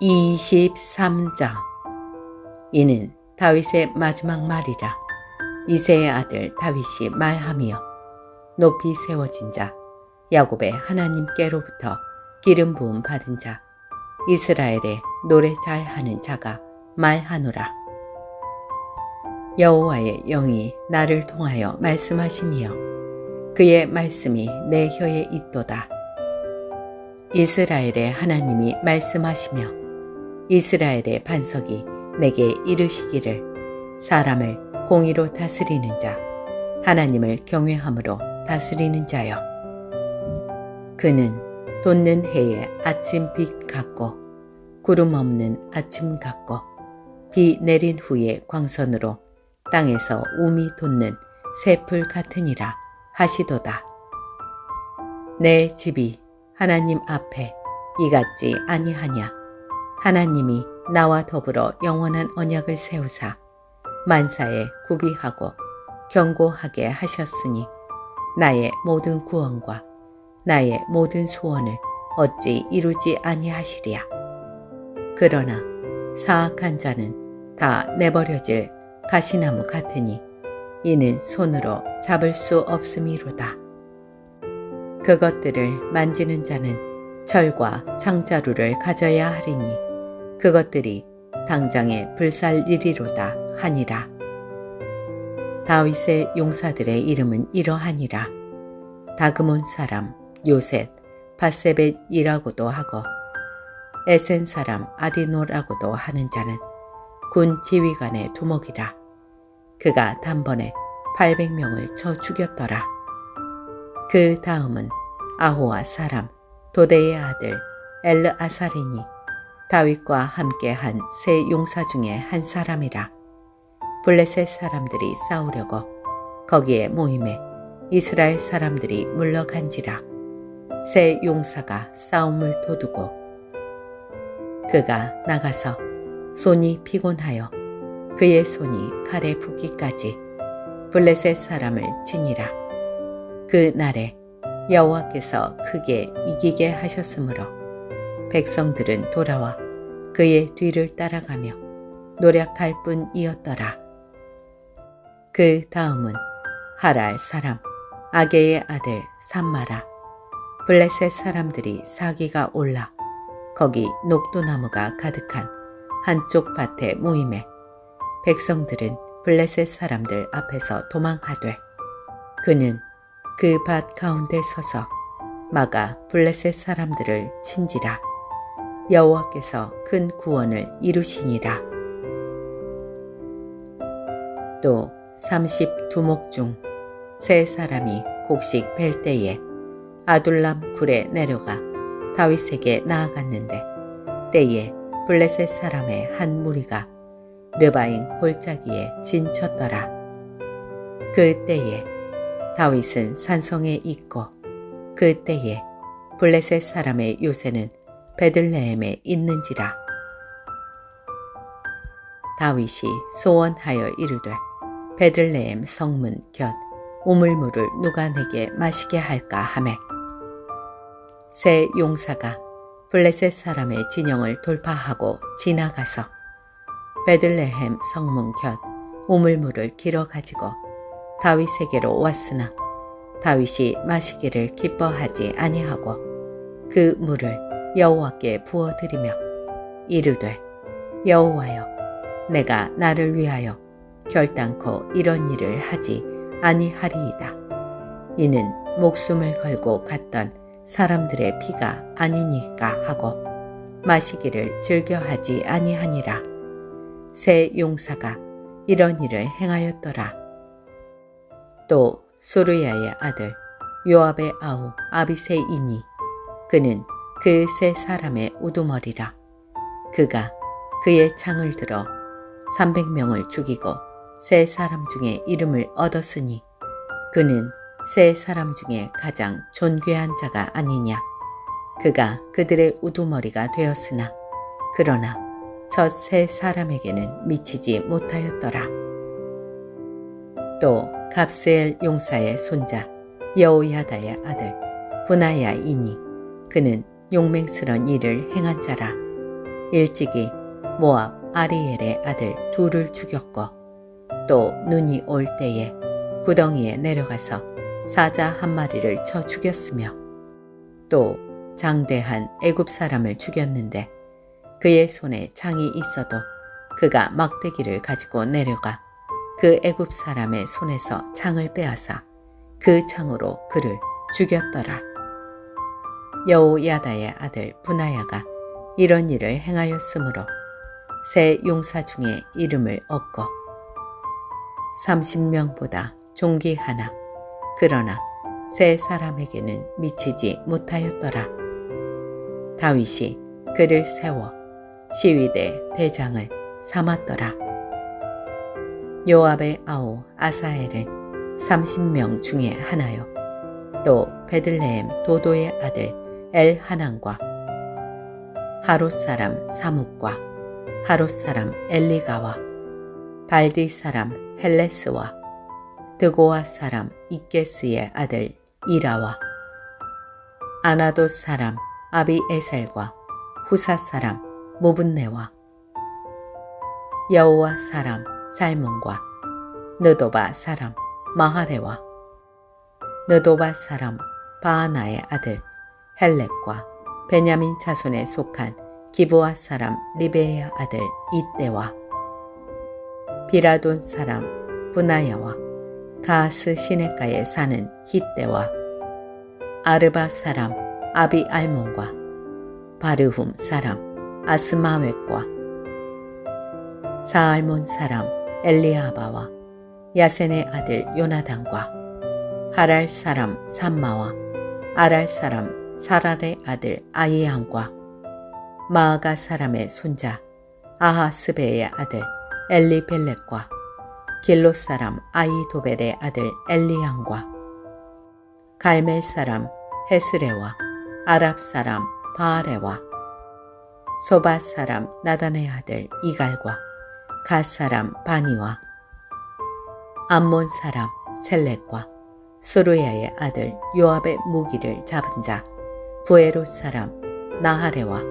23장. 이는 다윗의 마지막 말이라. 이세의 아들 다윗이 말하며 높이 세워진 자 야곱의 하나님께로부터 기름 부음 받은 자 이스라엘의 노래 잘하는 자가 말하노라. 여호와의 영이 나를 통하여 말씀하시며 그의 말씀이 내 혀에 있도다. 이스라엘의 하나님이 말씀하시며 이스라엘의 반석이 내게 이르시기를 사람을 공의로 다스리는 자, 하나님을 경외함으로 다스리는 자여. 그는 돋는 해의 아침 빛 같고 구름 없는 아침 같고 비 내린 후의 광선으로 땅에서 우미 돋는 새풀 같으니라 하시도다. 내 집이 하나님 앞에 이같지 아니하냐. 하나님이 나와 더불어 영원한 언약을 세우사 만사에 구비하고 경고하게 하셨으니 나의 모든 구원과 나의 모든 소원을 어찌 이루지 아니하시랴. 그러나 사악한 자는 다 내버려질 가시나무 같으니 이는 손으로 잡을 수 없음이로다. 그것들을 만지는 자는 철과 창자루를 가져야 하리니 그것들이 당장에 불살일이로다 하니라. 다윗의 용사들의 이름은 이러하니라. 다그몬 사람 요셋 바세벳이라고도 하고 에센 사람 아디노라고도 하는 자는 군 지휘관의 두목이라. 그가 단번에 800명을 쳐 죽였더라. 그 다음은 아호와 사람 도대의 아들 엘르아살이니 다윗과 함께한 세 용사 중에 한 사람이라. 블레셋 사람들이 싸우려고 거기에 모임에 이스라엘 사람들이 물러간지라. 세 용사가 싸움을 도두고 그가 나가서 손이 피곤하여 그의 손이 칼에 붙기까지 블레셋 사람을 지니라. 그 날에 여호와께서 크게 이기게 하셨으므로 백성들은 돌아와 그의 뒤를 따라가며 노력할 뿐이었더라. 그 다음은 하랄 사람 아게의 아들 삼마라 블레셋 사람들이 사기가 올라 거기 녹두나무가 가득한 한쪽 밭에 모임에 백성들은 블레셋 사람들 앞에서 도망하되 그는 그 밭 가운데 서서 막아 블레셋 사람들을 친지라 여호와께서 큰 구원을 이루시니라. 또 30두목 중 세 사람이 곡식 벨 때에 아둘람 굴에 내려가 다윗에게 나아갔는데 때에 블레셋 사람의 한 무리가 르바인 골짜기에 진쳤더라. 그 때에 다윗은 산성에 있고 그 때에 블레셋 사람의 요새는 베들레헴에 있는지라. 다윗이 소원하여 이르되 베들레헴 성문 곁 우물물을 누가 내게 마시게 할까 하매 새 용사가 블레셋 사람의 진영을 돌파하고 지나가서 베들레헴 성문 곁 우물물을 길어 가지고 다윗에게로 왔으나 다윗이 마시기를 기뻐하지 아니하고 그 물을 여호와께 부어드리며 이르되 여호와여 내가 나를 위하여 결단코 이런 일을 하지 아니하리이다. 이는 목숨을 걸고 갔던 사람들의 피가 아니니까 하고 마시기를 즐겨하지 아니하니라. 새 용사가 이런 일을 행하였더라. 또 수르야의 아들 요압의 아우 아비세이니 그는 그 세 사람의 우두머리라. 그가 그의 창을 들어 300명을 죽이고 세 사람 중에 이름을 얻었으니 그는 세 사람 중에 가장 존귀한 자가 아니냐. 그가 그들의 우두머리가 되었으나 그러나 첫세 사람에게는 미치지 못하였더라. 또 갑스엘 용사의 손자 여호야다의 아들 분하야이니 그는 용맹스런 일을 행한 자라. 일찍이 모압 아리엘의 아들 둘을 죽였고 또 눈이 올 때에 구덩이에 내려가서 사자 한 마리를 쳐 죽였으며 또 장대한 애굽 사람을 죽였는데 그의 손에 창이 있어도 그가 막대기를 가지고 내려가 그 애굽 사람의 손에서 창을 빼앗아 그 창으로 그를 죽였더라. 여호야다의 아들 분하야가 이런 일을 행하였으므로 세 용사 중에 이름을 얻고 30명보다 종기 하나 그러나 세 사람에게는 미치지 못하였더라. 다윗이 그를 세워 시위대 대장을 삼았더라. 요압의 아우 아사엘은 30명 중에 하나요. 또 베들레헴 도도의 아들 엘하난과 하롯 사람 사묵과 하롯 사람 엘리가와 발디 사람 헬레스와 드고아 사람 이게스의 아들 이라와 아나도 사람 아비에셀과 후사 사람 모분네와 여호와 사람 살몬과 느도바 사람 마하레와 느도바 사람 바하나의 아들 헬렉과 베냐민 자손에 속한 기브아 사람 리베의 아들 이때와 비라돈 사람 분하야와 가스 시내가에 사는 히때와 아르바 사람 아비 알몬과 바르훔 사람 아스마웻과 사알몬 사람 엘리아바와 야센의 아들 요나단과 하랄 사람 삼마와 아랄 사람 사랄의 아들 아이안과 마아가 사람의 손자 아하스베의 아들 엘리벨렉과 길로 사람 아이도벨의 아들 엘리안과 갈멜 사람 헤스레와 아랍 사람 바아레와 소바 사람 나단의 아들 이갈과 갓 사람 바니와 암몬 사람 셀렉과 수르야의 아들 요압의 무기를 잡은 자 부에로 사람 나하레와.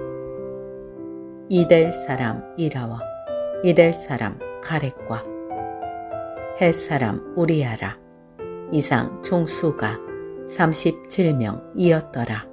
이델 사람 이라와. 이델 사람 가렉과. 헷 사람 우리아라. 이상 총수가 37명이었더라.